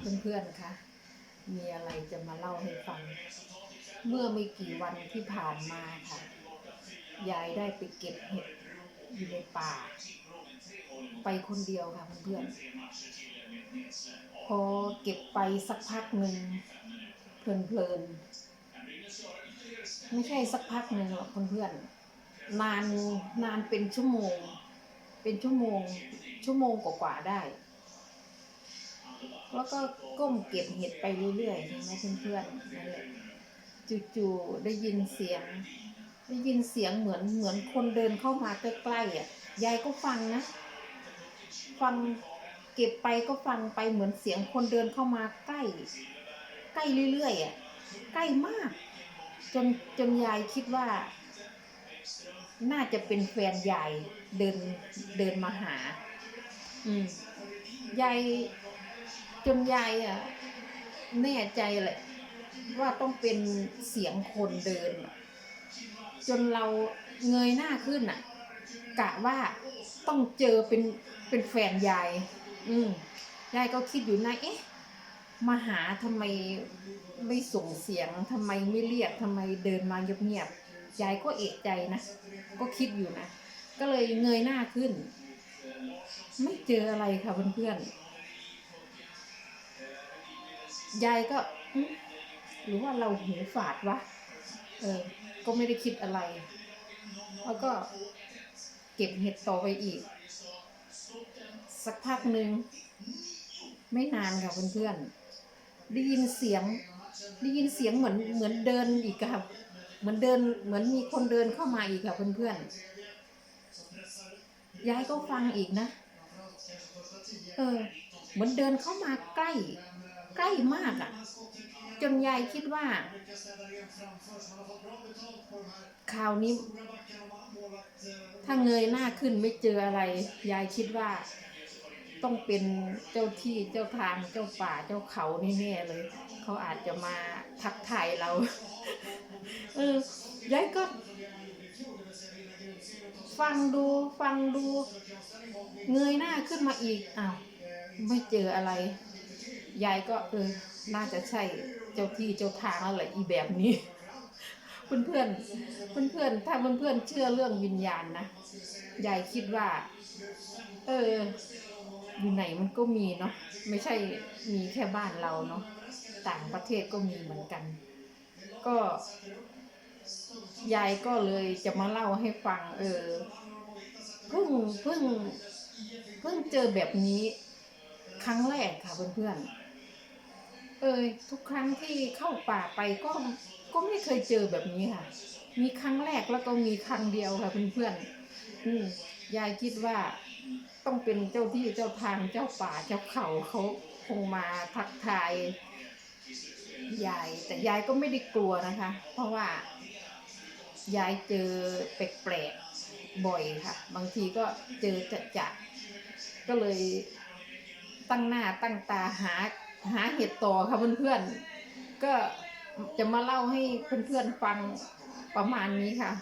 เพื่อนๆคะ มีอะไรจะมาเล่าให้ฟัง เมื่อไม่กี่วันที่ผ่านมาค่ะ ยายได้ไปเก็บเห็ดอยู่ในป่า ไปคนเดียวค่ะเพื่อนๆ พอเก็บไปสักพักหนึ่งเพลินๆ ไม่ใช่สักพักหนึ่งหรอกเพื่อนๆ นานนานเป็นชั่วโมง เป็นชั่วโมง ชั่วโมงกว่าๆได้ แล้วก็ก้มเก็บเห็ดไปเรื่อยๆใช่ไหมเพื่อนๆนั่นแหละจู่ๆได้ยินเสียง ได้ยินเสียงเหมือนเหมือนคนเดินเข้ามาใกล้ๆอะยายก็ฟังนะ ฟังเก็บไปก็ฟังไปเหมือนเสียงคนเดินเข้ามาใกล้ ใกล้เรื่อยๆอะใกล้มาก จนจนยายคิดว่า น่าจะเป็นแฟนยายเดินเดินมาหา อืมยาย จนยายอะ แน่ใจแหละ ว่าต้องเป็นเสียงคนเดิน จนเราเงยหน้าขึ้นอะ กะว่าต้องเจอเป็นเป็นแฟนยาย อืมยายก็คิดอยู่นะเอ๊ะมาหาทำไมไม่ส่งเสียงทำไมไม่เรียกทำไมเดินมาเงียบๆยายก็เอกใจนะ ก็คิดอยู่นะ ก็เลยเงยหน้าขึ้น ไม่เจออะไรค่ะเพื่อนๆ ยายก็หรือว่าเราหูฝาดวะ เออ ก็ไม่ได้คิดอะไร แล้วก็เก็บเห็ดต่อไปอีก สักพักหนึ่งไม่นานค่ะเพื่อนๆ ได้ยินเสียง ได้ยินเสียงเหมือนเหมือนเดินอีกค่ะเหมือนเดินเหมือนมีคนเดินเข้ามาอีกค่ะเพื่อนๆยายก็ฟังอีกนะ เออ เหมือนเดินเข้ามาใกล้ ใกล้มากอะจนยายคิดว่าคราวนี้ ถ้าเงยหน้าขึ้นไม่เจออะไร ยายคิดว่า ต้องเป็นเจ้าที่เจ้าทางเจ้าป่าเจ้าเขาแน่เลย เขาอาจจะมาทักทายเรา เออยายก็ ฟังดูฟังดู เงยหน้าขึ้นมาอีกอ้าวไม่เจออะไร ยายก็เออ น่าจะใช่เจ้าที่เจ้าทางแล้วแหละอีแบบนี้เพื่อนเพื่อนเพื่อนเพื่อนถ้าเพื่อนเพื่อนเชื่อเรื่องวิญญาณนะยายคิดว่า เออ อยู่ไหนมันก็มีเนาะไม่ใช่มีแค่บ้านเราเนาะต่างประเทศก็มีเหมือนกัน ก็ ยายก็เลยจะมาเล่าให้ฟัง เออเพิ่งเพิ่งเพิ่งเจอแบบนี้ครั้งแรกค่ะเพื่อนๆ เออทุกครั้งที่เข้าป่าไปก็ก็ไม่เคยเจอแบบนี้ค่ะ มีครั้งแรกแล้วก็มีครั้งเดียวค่ะเพื่อนๆอืมยายคิดว่าต้องเป็นเจ้าที่เจ้าทางเจ้าป่าเจ้าเขาเขาคงมาทักทายยายแต่ยายก็ไม่ได้กลัวนะคะ เพราะว่า ยายเจอแปลกๆบ่อยค่ะ บางทีก็เจอจะจะๆก็เลยตั้งหน้าตั้งตาหาหาเห็ดต่อค่ะเพื่อนๆก็จะมาเล่าให้เพื่อนๆฟังประมาณนี้ค่ะ